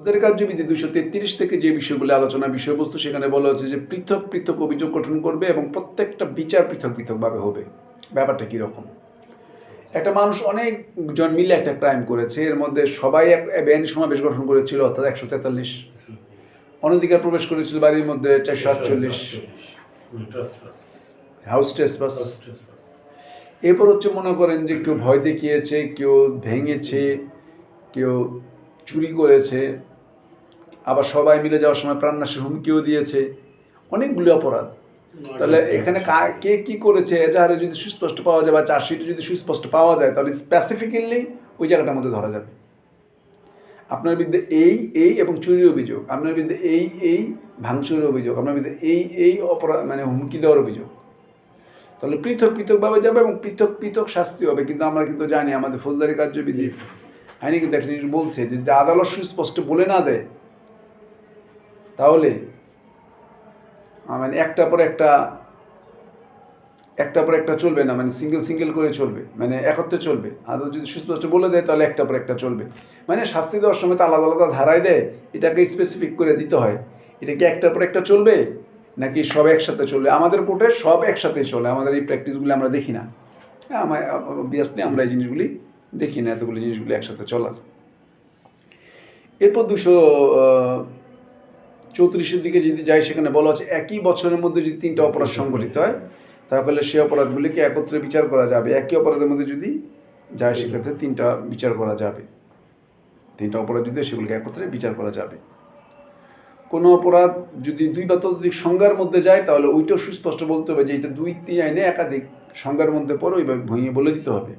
তাদের কার্যবিধি দুশো তেত্রিশ থেকে যে বিষয়গুলো আলোচনা বিষয়বস্তু, সেখানে বলা হচ্ছে যে পৃথক পৃথক অভিযোগ গঠন করবে এবং প্রত্যেকটা বিচার পৃথক পৃথকভাবে হবে। ব্যাপারটা কীরকম? একটা মানুষ অনেকজন মিলে একটা ক্রাইম করেছে, এর মধ্যে সবাই এক ব্যান সমাবেশ গঠন করেছিল, অর্থাৎ একশো তেতাল্লিশ। অনধিকার প্রবেশ করেছিল বাড়ির মধ্যে চারশো আটচল্লিশ। হাউস ট্রেসপাস এরপর হচ্ছে মনে করেন যে কেউ ভয় দেখিয়েছে, কেউ ভেঙেছে, কেউ চুরি করেছে আবার সবাই মিলে যাওয়ার সময় প্রাণনাশের হুমকিও দিয়েছে অনেকগুলি অপরাধ। তাহলে এখানে কে কি করেছে এজাহারে যদি সুস্পষ্ট পাওয়া যায় বা চার্জশিটে যদি সুস্পষ্ট পাওয়া যায় তাহলে স্পেসিফিক্যালি ওই জায়গাটার মধ্যে ধরা যাবে। আপনার বিরুদ্ধে এই এই এবং চুরির অভিযোগ আপনার বিরুদ্ধে এই এই ভাঙচুরের অভিযোগ আপনার বিরুদ্ধে এই এই অপরাধ মানে হুমকি দেওয়ার অভিযোগ। তাহলে পৃথক পৃথকভাবে যাবে এবং পৃথক পৃথক শাস্তি হবে কিন্তু আমরা কিন্তু জানি আমাদের ফৌজদারি কার্যবিধি আইনি কিন্তু একটা জিনিস বলছে যে আদালত সুস্পষ্ট বলে না দেয়, তাহলে মানে একটা পর একটা একটা পর একটা চলবে না মানে সিঙ্গেল সিঙ্গেল করে চলবে মানে একত্রে চলবে। আদালত যদি সুস্পষ্ট বলে দেয়, তাহলে একটা পর একটা চলবে। মানে শাস্তি দেওয়ার সময় তো আলাদা আলাদা ধারায় দেয়, এটাকে স্পেসিফিক করে দিতে হয়। এটা কি একটার পর একটা চলবে, নাকি সব একসাথে চলবে? আমাদের কোর্টে সব একসাথে চলে, আমাদের এই প্র্যাকটিসগুলি আমরা দেখি না। হ্যাঁ আমার অবভিয়াসলি আমরা এই জিনিসগুলি দেখি না এতগুলি জিনিসগুলি একসাথে চলার। এরপর দুশো চৌত্রিশের দিকে যদি যাই, সেখানে বলা হচ্ছে একই বছরের মধ্যে যদি তিনটা অপরাধ সংঘটিত হয়, তাহলে সেই অপরাধগুলিকে একত্রে বিচার করা যাবে। একই অপরাধের মধ্যে যদি যায়, সেক্ষেত্রে তিনটা বিচার করা যাবে। তিনটা অপরাধ যদি সেগুলিকে একত্রে বিচার করা যাবে। কোনো অপরাধ যদি দুই বা ততোধিক সংজ্ঞার মধ্যে যায়, তাহলে ওইটাও সুস্পষ্ট বলতে হবে যে এটা দুই তিন আইনে একাধিক সংজ্ঞার মধ্যে পড়ে, ওইভাবে ভুঁইয়ে বলে দিতে হবে।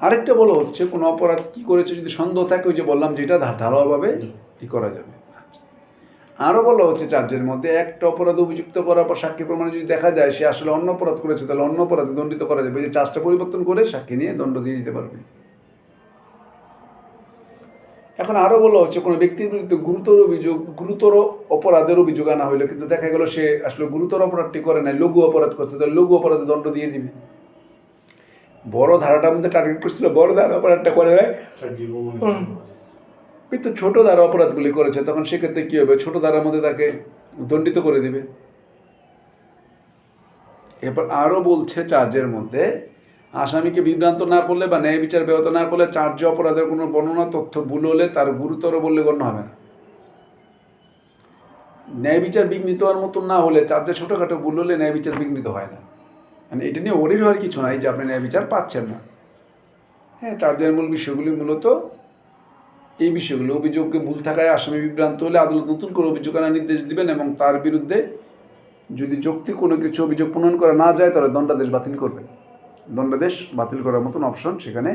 আরেকটা বলা হচ্ছে কোনো অপরাধ কি করেছে? যদি সন্দেহ থাকে ওই যে বললাম যে এটা ধা- ধারালোভাবে ই করা যাবে। আরও বলা হচ্ছে চার্জের মধ্যে একটা অপরাধ অভিযুক্ত করার পর সাক্ষী প্রমাণে যদি দেখা যায় সে আসলে অন্য অপরাধ করেছে তাহলে অন্য অপরাধে দণ্ডিত করা যাবে। যে চার্জটা পরিবর্তন করে সাক্ষী নিয়ে দণ্ড দিয়ে দিতে পারবে। এখন আরও বলা হচ্ছে কোনো ব্যক্তির বিরুদ্ধে গুরুতর অভিযোগ গুরুতর অপরাধের অভিযোগ আনা হইল কিন্তু দেখা গেল সে আসলে গুরুতর অপরাধটি করে নাই লঘু অপরাধ করছে তাহলে লঘু অপরাধে দণ্ড দিয়ে দিবে। বড় ধারাটার মধ্যে টার্গেট করছিল বড় ধারা অপরাধটা করে কিন্তু ছোট ধারা অপরাধগুলি করেছে তখন সেক্ষেত্রে কী হবে? ছোট ধারার মধ্যে তাকে দণ্ডিত করে দিবে। এরপর আরও বলছে চার্জের মধ্যে আসামিকে বিভ্রান্ত না করলে বা ন্যায় বিচার ব্যাহত না করলে চার্জ অপরাধের কোনো বর্ণনা তথ্য ভুল হলে তার গুরুতর বললে গণ্য হবে না। ন্যায় বিচার বিঘ্নিত হওয়ার মতন না হলে চার্জে ছোটোখাটো ভুল হলে ন্যায় বিচার বিঘ্নিত হয় না। মানে এটা নিয়ে ওরির হওয়ার কিছু নাই যে আপনি ন্যায় বিচার পাচ্ছেন না। হ্যাঁ চার্জের মূল বিষয়গুলি মূলত এই বিষয়গুলো। অভিযোগকে ভুল থাকায় আসামি বিভ্রান্ত হলে আদালত নতুন করে অভিযোগ আনার নির্দেশ দিবেন এবং তার বিরুদ্ধে যদি যৌক্তিক কোনো কিছু অভিযোগ প্রণয়ন করা না যায়, তাহলে দণ্ডাদেশ বাতিল করবেন। দণ্ডাদেশ বাতিল করার মতন অপশন সেখানে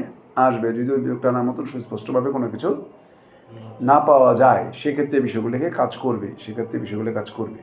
আসবে। যদি অভিযোগটা আনার মতন সুস্পষ্টভাবে কোনো কিছু না পাওয়া যায়, সেক্ষেত্রে বিষয়গুলিকে কাজ করবে। সেক্ষেত্রে বিষয়গুলি কাজ করবে।